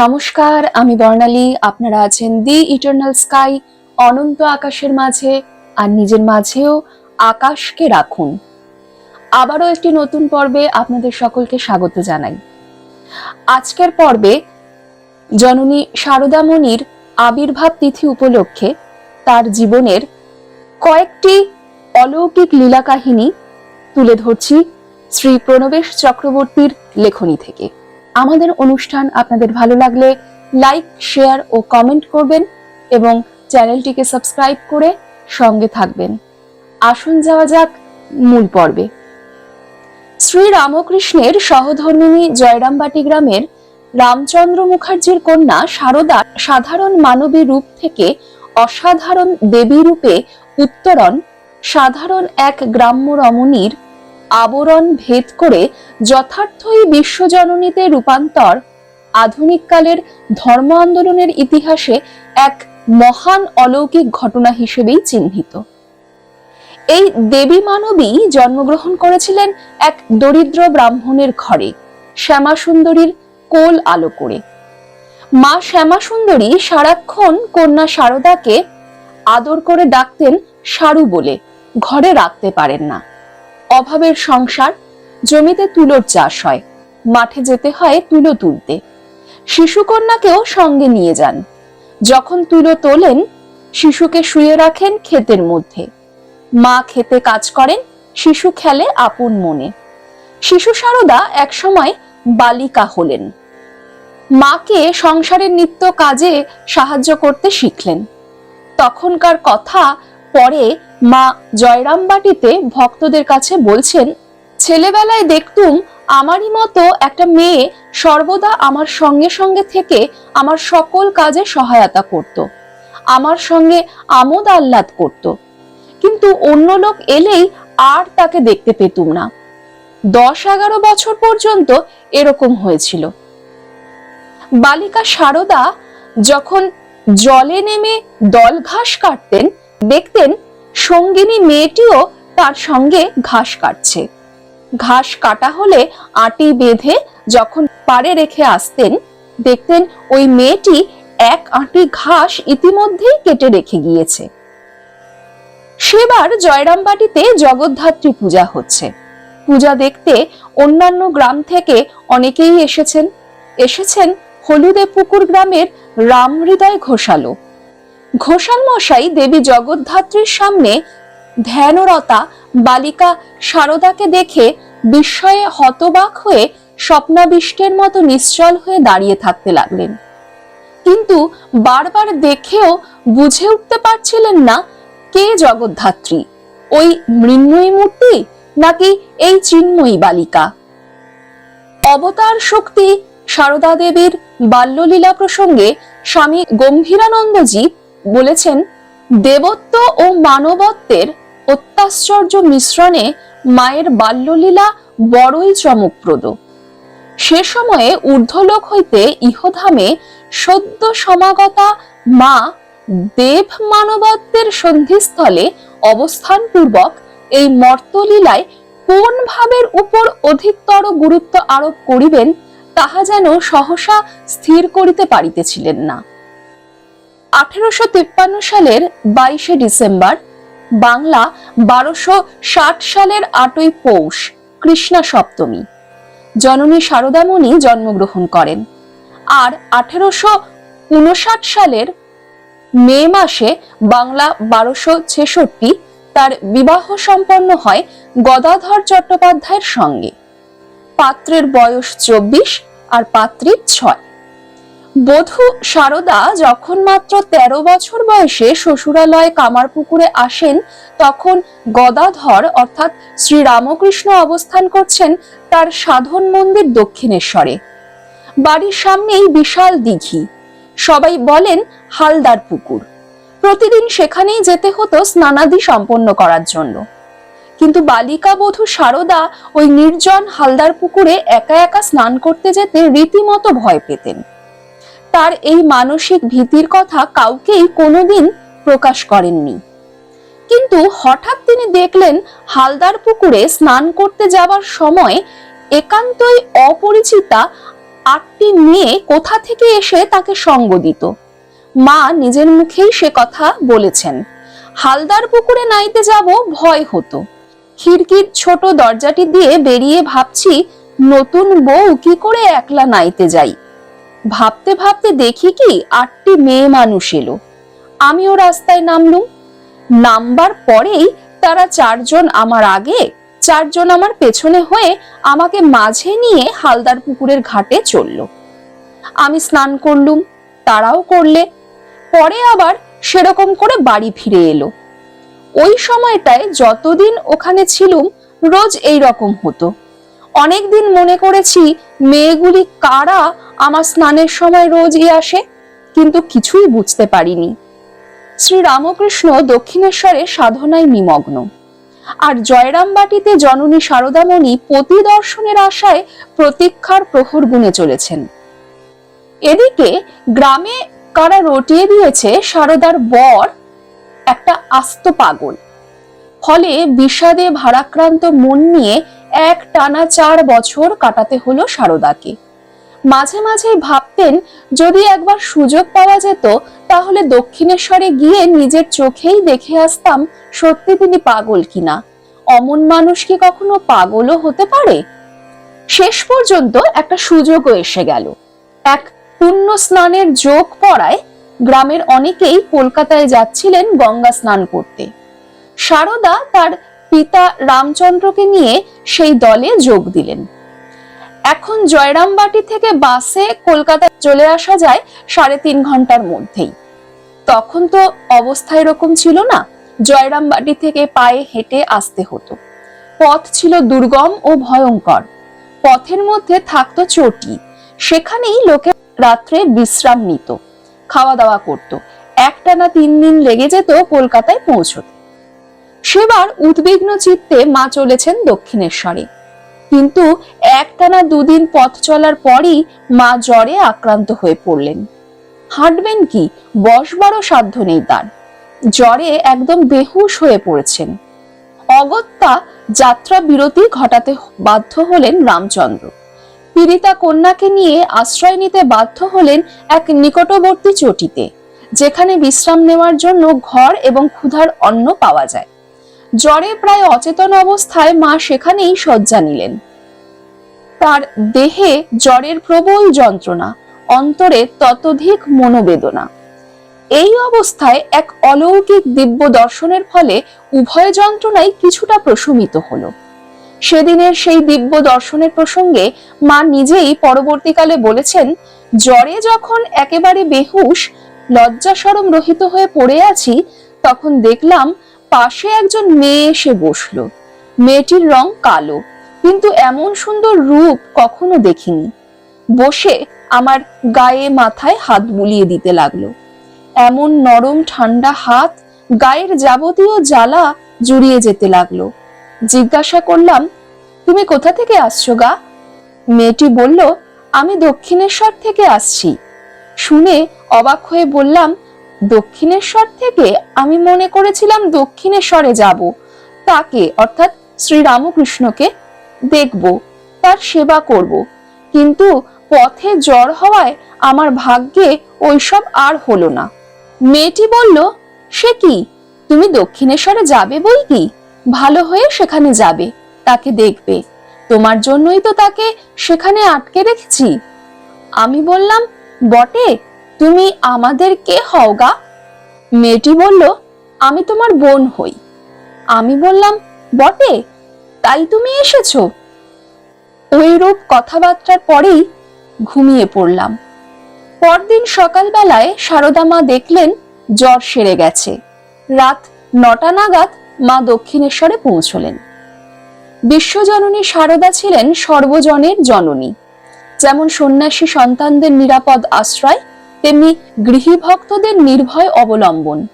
নমস্কার, আমি বর্ণালী। আপনারা আছেন দি ইটার্নাল স্কাই, অনন্ত আকাশের মাঝে, আর নিজের মাঝেও আকাশকে রাখুন। আবারও একটি নতুন পর্বে আপনাদের সকলকে স্বাগত জানাই। আজকের পর্বে জননী শারদামণির আবির্ভাব তিথি উপলক্ষে তার জীবনের কয়েকটি অলৌকিক লীলা কাহিনী তুলে ধরছি শ্রী প্রণবেশ চক্রবর্তীর লেখনী থেকে। আমাদের অনুষ্ঠান আপনাদের ভালো লাগলে লাইক শেয়ার ও কমেন্ট করবেন এবং চ্যানেলটিকে সাবস্ক্রাইব করে সঙ্গে থাকবেন। আসুন যাওয়া যাক মূল পর্বে। শ্রী রামকৃষ্ণের সহধর্মিনী জয়রামবাটি গ্রামের রামচন্দ্র মুখার্জির কন্যা সারদা সাধারণ মানবী রূপ থেকে অসাধারণ দেবী রূপে উত্তরণ সাধারণ এক গ্রাম্য রমণীর আবরণ ভেদ করে যথার্থই বিশ্বজননীতে রূপান্তর আধুনিক কালের ধর্ম আন্দোলনের ইতিহাসে এক মহান অলৌকিক ঘটনা হিসেবেই চিহ্নিত। এই দেবী মানবী জন্মগ্রহণ করেছিলেন এক দরিদ্র ব্রাহ্মণের ঘরে শ্যামা সুন্দরীর কোল আলো করে। মা শ্যামা সুন্দরী সারাক্ষণ কন্যা শারদাকে আদর করে ডাকতেন সারু বলে, ঘরে রাখতে পারেন না। অভাবের সংসার, জমিতে তুলোর চাষ হয়, মাঠে যেতে হয় তুলো তুলতে। শিশুকন্যাকেও সঙ্গে নিয়ে যান। যখন তুলো তোলেন, শিশুকে শুয়ে রাখেন ক্ষেতের মধ্যে। মা খেতে কাজ করেন, শিশু খেলে আপন মনে। শিশু সারদা একসময় বালিকা হলেন। মাকে সংসারের নিত্য কাজে সাহায্য করতে শিখলেন। তখনকার কথা পরে মা জয়রামবাটিতে ভক্তদের কাছে বলছেন, ছেলেবেলায় দেখতুম আমারই মতো একটা মেয়ে সর্বদা আমার সঙ্গে সঙ্গে থেকে আমার সকল কাজে সহায়তা করত, আমার সঙ্গে আমোদ আহ্লাদ করত। কিন্তু অন্য লোক এলেই আর তাকে দেখতে পেতুম না। দশ এগারো বছর পর্যন্ত এরকম হয়েছিল। বালিকা সারদা যখন জলে নেমে দল ঘাস কাটতেন দেখতেন সঙ্গিনী মেয়েটিও তার সঙ্গে ঘাস কাটছে। ঘাস কাটা হলে আটি বেঁধে যখন পারে রেখে আসতেন, দেখতেন ওই মেয়েটি এক আটি ঘাস ইতিমধ্যেই কেটে রেখে গিয়েছে। সেবার জয়রামবাটিতে জগদ্ধাত্রী পূজা হচ্ছে। পূজা দেখতে অন্যান্য গ্রাম থেকে অনেকেই এসেছেন। এসেছেন হলুদে পুকুর গ্রামের রাম হৃদয় ঘোষালো। ঘোষাল মশাই দেবী জগদ্ধাত্রীর সামনে ধ্যানরতা বালিকা সারদাকে দেখে বিস্ময়ে হতবাক হয়ে স্বপ্নাবিষ্টের মতো নিশ্চল হয়ে দাঁড়িয়ে থাকতে লাগলেন। কিন্তু বারবার দেখেও বুঝে উঠতে পারছিলেন না কে জগদ্ধাত্রী, ওই মৃন্ময়ী মূর্তি নাকি এই চিন্ময়ী বালিকা। অবতার শক্তি সারদা দেবীর বাল্যলীলা প্রসঙ্গে স্বামী গম্ভীরানন্দজি বলেছেন, দেবত্ব ও মানবত্বের অত্যাশ্চর্য মিশ্রণে মায়ের বাল্যলীলা বড়ই চমকপ্রদ। সে সময়ে ঊর্ধ্বলোক হইতে ইহধামে সদ্য সমাগতা মা দেব মানবত্বের সন্ধিস্থলে অবস্থানপূর্বক এই মর্তলীলায় কোন ভাবের উপর অধিকতর গুরুত্ব আরোপ করিবেন, তাহা যেন সহসা স্থির করিতে পারিতেছিলেন না। আঠেরোশো তিপ্পান্ন সালের বাইশে ডিসেম্বর, বাংলা বারোশো সালের আটই পৌষ, কৃষ্ণা সপ্তমী। জননী শারদামণি জন্মগ্রহণ করেন। আর আঠেরোশো উনষাট সালের মে মাসে বাংলা বারোশো ছেষট্টি তার বিবাহ সম্পন্ন হয় গদাধর চট্টোপাধ্যায়ের সঙ্গে। পাত্রের বয়স চব্বিশ আর পাত্রীর ছয়। বধূ শারদা যখন মাত্র তেরো বছর বয়সে শ্বশুরালয়ে কামারপুকুরে আসেন, তখন গদাধর অর্থাৎ শ্রী রামকৃষ্ণ অবস্থান করছেন তার সাধন মন্দির দক্ষিণেশ্বরে। বাড়ির সামনেই বিশাল দিঘি। সবাই বলেন, হালদার পুকুর। প্রতিদিন সেখানেই যেতে হতো স্নানাদি সম্পন্ন করার জন্য। কিন্তু বালিকা বধূ শারদা ওই নির্জন হালদার পুকুরে একা একা স্নান করতে যেতে রীতিমতো ভয় পেতেন। তার এই মানসিক ভীতির কথা কাউকেই কোনোদিন প্রকাশ করেননি। কিন্তু হঠাৎ তিনি দেখলেন হালদার পুকুরে স্নান করতে যাওয়ার সময় একান্তই অপরিচিতা আটটি মেয়ে কোথা থেকে এসে তাকে সঙ্গ দিত। মা নিজের মুখেই সে কথা বলেছেন। হালদার পুকুরে নাইতে যাব ভয় হতো। খিড়কির ছোট দরজাটি দিয়ে বেরিয়ে ভাবছি, নতুন বউ কি করে একলা নাইতে যাই? ভাবতে ভাবতে দেখি কি আটটি মেয়ে মানুষ এলো। আমিও রাস্তায় নামলুম। নামবার পরেই তারা চারজন আমার আগে, চারজন আমার পেছনে হয়ে আমাকে মাঝে নিয়ে হালদার পুকুরের ঘাটে চলল। আমি স্নান করলুম, তারাও করলে। পরে আবার সেরকম করে বাড়ি ফিরে এলো। ওই সময়টায় যতদিন ওখানে ছিলুম, রোজ এই রকম হতো। অনেকদিন মনে করেছি মেয়েগুলি কারা আমার স্নানের সময় রোজ রোজই আসে, কিন্তু কিছুই বুঝতে পারিনি। শ্রী রামকৃষ্ণ দক্ষিণেশ্বরে সাধনায় নিমগ্ন। আর জয়রামবাটিতে জননী শারদামণি পতি দর্শনের আশায় প্রতীক্ষার প্রহর গুনে চলেছেন। এদিকে গ্রামে কারা রটিয়ে দিয়েছে শারদার বর, একটা আস্ত পাগল। ফলে বিষাদে ভারাক্রান্ত মন নিয়ে এক টানা চার বছর কাটাতে হলো শারদাকে মাঝে মাঝে ভাবতেন, যদি একবার সুযোগ পাওয়া যেত, তাহলে দক্ষিণেশ্বরে গিয়ে নিজের চোখেই দেখে আসতাম সত্যি তিনি পাগল কিনা। অমন মানুষ কি কখনো পাগলও হতে পারে? শেষ পর্যন্ত একটা সুযোগও এসে গেল। এক পুণ্য স্নানের যোগ পড়ায় গ্রামের অনেকেই কলকাতায় যাচ্ছিলেন গঙ্গা স্নান করতে। সারদা তার পিতা রামচন্দ্রকে নিয়ে সেই দলে যোগ দিলেন। এখন জয়রামবাটি থেকে বাসে কলকাতা চলে আসা যায় সাড়ে তিন ঘণ্টার মধ্যেই। তখন তো অবস্থা এরকম ছিল না জয়রামবাটি থেকে পায়ে হেঁটে আসতে হতো। পথ ছিল দুর্গম ও ভয়ঙ্কর। পথের মধ্যে থাকতো চটি। সেখানেই লোকে রাত্রে বিশ্রাম নিত, খাওয়া দাওয়া করত। একটানা তিন দিন লেগে যেত কলকাতায় পৌঁছতে। সেবার উদ্বিগ্ন চিত্তে মা চলেছেন দক্ষিণেশ্বরে। কিন্তু একটানা দুদিন পথ চলার পরই মা জ্বরে আক্রান্ত হয়ে পড়লেন। হাঁটবেন কি? বসবারও সাধ্য নেই তার। জ্বরে একদম বেহুশ হয়ে পড়েছেন। অগত্যা যাত্রা বিরতি ঘটাতে বাধ্য হলেন রামচন্দ্র। পীড়িতা কন্যাকে নিয়ে আশ্রয় নিতে বাধ্য হলেন এক নিকটবর্তী চটিতে, যেখানে বিশ্রাম নেওয়ার জন্য ঘর এবং ক্ষুধার অন্ন পাওয়া যায়। জ্বরে প্রায় অচেতন অবস্থায় মা সেখানেই শয্যা নিলেন। তার দেহে জ্বরের প্রবল যন্ত্রণা, অন্তরে ততোধিক মনোবেদনা। এই অবস্থায় এক অলৌকিক দিব্য দর্শনের ফলে উভয় যন্ত্রণাই কিছুটা প্রশমিত হলো। সেদিনের সেই দিব্য দর্শনের প্রসঙ্গে মা নিজেই পরবর্তীকালে বলেছেন, জ্বরে যখন একেবারে বেহুশ, লজ্জাসরম রহিত হয়ে পড়ে আছি, তখন দেখলাম পাশে একজন মেয়ে এসে বসল। মেয়েটির রং কালো, কিন্তু এমন সুন্দর রূপ কখনো দেখিনি। বসে আমার গায়ে মাথায় হাত বুলিয়ে দিতে লাগল। এমন নরম ঠান্ডা হাত গায়ের যাবতীয় জ্বালা জুড়িয়ে যেতে লাগল। জিজ্ঞাসা করলাম, তুমি কোথা থেকে আসছো গা? মেয়েটি বলল, আমি দক্ষিণেশ্বর থেকে আসছি। শুনে অবাক হয়ে বললাম দক্ষিণেশ্বর থেকে আমি মনে করেছিলাম দক্ষিণেশ্বরে যাব। তাকে, অর্থাৎ শ্রী রামকৃষ্ণকে দেখব, তার সেবা করব। কিন্তু পথে জ্বর হওয়ায় আমার ভাগ্যে ওইসব আর হলো না। মেয়েটি বলল, সে কি? তুমি দক্ষিণেশ্বরে যাবে বই কি? ভালো হয়ে সেখানে যাবে, তাকে দেখবে। তোমার জন্যই তো তাকে সেখানে আটকে রেখেছি। আমি বললাম, বটে তুমি আমাদের কে হও গা। মেয়েটি বলল, আমি তোমার বোন হই। আমি বললাম, বটে, তাই তুমি এসেছ? ওইরূপ কথাবার্তার পরেই ঘুমিয়ে পড়লাম। পরদিন সকালবেলায় সারদা মা দেখলেন জ্বর সেরে গেছে। রাত নটা নাগাদ মা দক্ষিণেশ্বরে পৌঁছলেন। বিশ্বজননী সারদা ছিলেন সর্বজনের জননী। যেমন সন্ন্যাসী সন্তানদের নিরাপদ আশ্রয় তেমনি গৃহী ভক্তদের নির্ভয় অবলম্বন।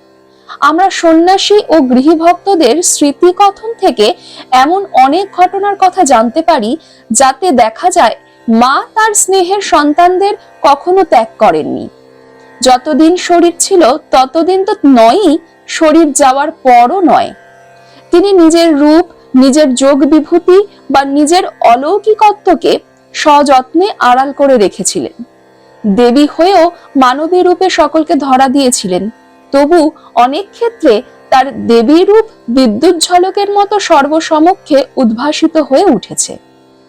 আমরা সন্ন্যাসী ও গৃহী ভক্তদের স্মৃতিকথন থেকে এমন অনেক ঘটনার কথা জানতে পারি, যাতে দেখা যায় মা তার স্নেহের সন্তানদের কখনো ত্যাগ করেননি। যতদিন শরীর ছিল, ততদিন তো নয়ই শরীর যাওয়ার পরও নয়। তিনি নিজের রূপ, নিজের যোগ বিভূতি বা নিজের অলৌকিকত্বকে সযত্নে আড়াল করে রেখেছিলেন। দেবী হয়েও মানবী রূপে সকলকে ধরা দিয়েছিলেন। তবু অনেক ক্ষেত্রে তার দেবী রূপ বিদ্যুৎ ঝলকের মতো সর্বসমক্ষে উদ্ভাসিত হয়ে উঠেছে।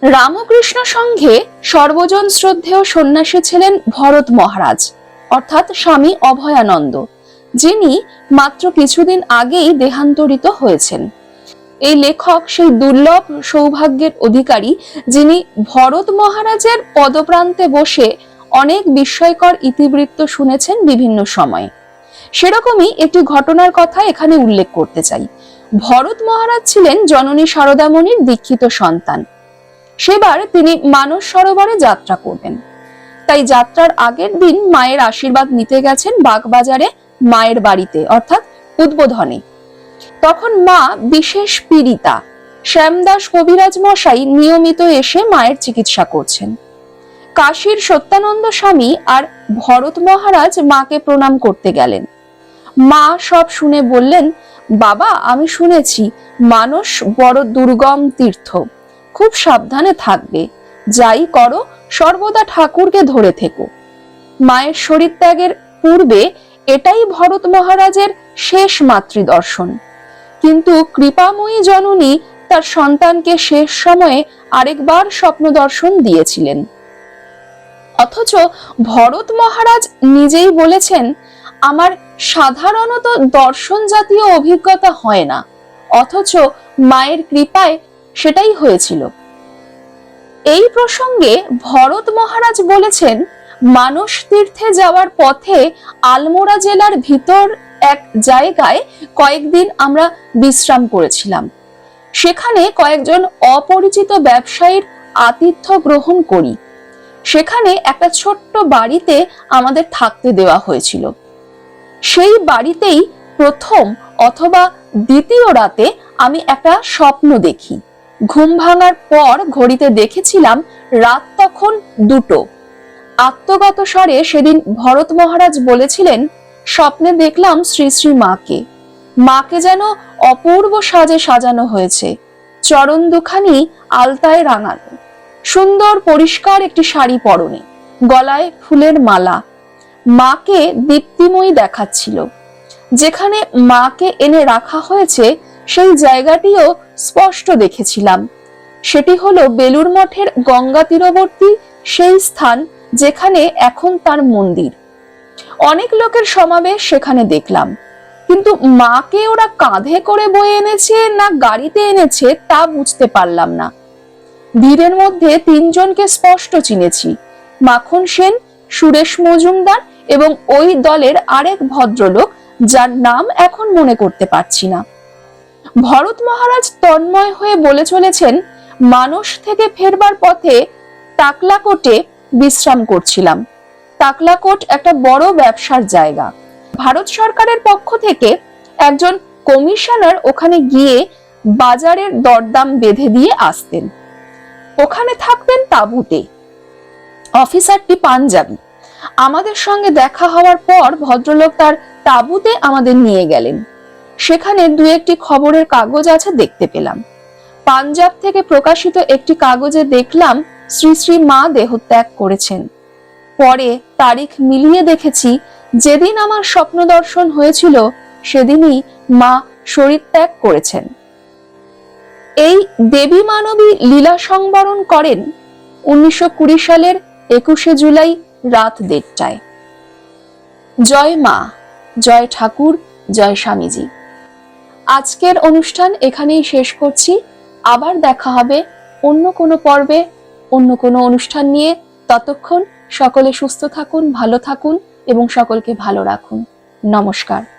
রামকৃষ্ণ সংঘে সর্বজন শ্রদ্ধেয় সন্ন্যাসী ছিলেন ভরত মহারাজ, অর্থাৎ স্বামী অভয়ানন্দ, যিনি মাত্র কিছুদিন আগেই দেহান্তরিত হয়েছেন। এই লেখক সেই দুর্লভ সৌভাগ্যের অধিকারী, যিনি ভরত মহারাজের পদপ্রান্তে বসে অনেক বিস্ময়কর ইতিবৃত্ত শুনেছেন বিভিন্ন সময়ে। সেরকমই একটি ঘটনার কথা এখানে উল্লেখ করতে চাই। ভরত মহারাজ ছিলেন জননী সারদামণির দীক্ষিত সন্তান। সেবার তিনি মানস সরোবরে যাত্রা করবেন। তাই যাত্রার আগের দিন মায়ের আশীর্বাদ নিতে গেছেন বাগবাজারে মায়ের বাড়িতে, অর্থাৎ উদ্বোধনে। তখন মা বিশেষ পীড়িতা, শ্যামদাস কবিরাজ মশাই নিয়মিত এসে মায়ের চিকিৎসা করছেন। কাশীর সত্যানন্দ স্বামী আর ভরত মহারাজ মাকে প্রণাম করতে গেলেন। মা সব শুনে বললেন, বাবা, আমি শুনেছি মানস বড় দুর্গম তীর্থ। খুব সাবধানে থাকবে। যাই করো, সর্বদা ঠাকুরকে ধরে থেকো। মায়ের শরীর ত্যাগের পূর্বে এটাই ভরত মহারাজের শেষ মাতৃদর্শন। কিন্তু কৃপাময়ী জননী তার সন্তানকে শেষ সময়ে আরেকবার স্বপ্ন দর্শন দিয়েছিলেন। অথচ ভরত মহারাজ নিজেই বলেছেন, আমার সাধারণত দর্শন জাতীয় অভিজ্ঞতা হয় না, অথচ মায়ের কৃপায় সেটাই হয়েছিল। এই প্রসঙ্গে ভরত মহারাজ বলেছেন মানস তীর্থে যাওয়ার পথে আলমোড়া জেলার ভিতর এক জায়গায় কয়েকদিন আমরা বিশ্রাম করেছিলাম। সেখানে কয়েকজন অপরিচিত ব্যবসায়ীর আতিথ্য গ্রহণ করি। সেখানে একটা ছোট্ট বাড়িতে আমাদের থাকতে দেওয়া হয়েছিল। সেই বাড়িতেই প্রথম অথবা দ্বিতীয় রাতে আমি একটা স্বপ্ন দেখি। ঘুম ভাঙার পর ঘড়িতে দেখেছিলাম রাত তখন দুটো। আত্মগত স্বরে সেদিন ভরত মহারাজ বলেছিলেন, স্বপ্নে দেখলাম শ্রী শ্রী মাকে। মাকে যেন অপূর্ব সাজে সাজানো হয়েছে। চরণ দুখানি আলতায় রাঙানো। সুন্দর পরিষ্কার একটি শাড়ি পরনে, গলায় ফুলের মালা। মাকে দীপ্তিময়ী দেখাচ্ছিল। যেখানে মাকে এনে রাখা হয়েছে, সেই জায়গাটিও স্পষ্ট দেখেছিলাম। সেটি হলো বেলুর মঠের গঙ্গা তীরবর্তী সেই স্থান যেখানে এখন তার মন্দির। অনেক লোকের সমাবেশ সেখানে দেখলাম। কিন্তু মাকে ওরা কাঁধে করে বয়ে এনেছে না গাড়িতে এনেছে তা বুঝতে পারলাম না। ভিড়ের মধ্যে তিনজনকে স্পষ্ট চিনেছি। মাখন সেন, সুরেশ মজুমদার এবং ওই দলের আরেক ভদ্রলোক, যার নাম এখন মনে করতে পারছি না। ভরত মহারাজ তন্ময় হয়ে বলে চলেছেন, মানস থেকে ফেরবার পথে তাকলাকোটে বিশ্রাম করছিলাম। তাকলাকোট একটা বড় ব্যবসার জায়গা। ভারত সরকারের পক্ষ থেকে একজন কমিশনার ওখানে গিয়ে বাজারের দরদাম বেঁধে দিয়ে আসতেন। ওখানে থাকবেন তাঁবুতে। অফিসারটি পাঞ্জাবি। আমাদের সঙ্গে দেখা হওয়ার পর ভদ্রলোক তার তাঁবুতে আমাদের নিয়ে গেলেন। সেখানে দু একটি খবরের কাগজ আছে দেখতে পেলাম। পাঞ্জাব থেকে প্রকাশিত একটি কাগজে দেখলাম শ্রী শ্রী মা দেহত্যাগ করেছেন। পরে তারিখ মিলিয়ে দেখেছি, যেদিন আমার স্বপ্ন দর্শন হয়েছিল, সেদিনই মা শরীর ত্যাগ করেছেন। এই দেবী মানবী লীলা সংবরণ করেন উনিশশো কুড়ি সালের একুশে জুলাই রাত দেড়টায়। জয় মা, জয় ঠাকুর, জয় স্বামীজি। আজকের অনুষ্ঠান এখানেই শেষ করছি। আবার দেখা হবে অন্য কোনো পর্বে, অন্য কোনো অনুষ্ঠান নিয়ে। ততক্ষণ সকলে সুস্থ থাকুন, ভালো থাকুন এবং সকলকে ভালো রাখুন। নমস্কার।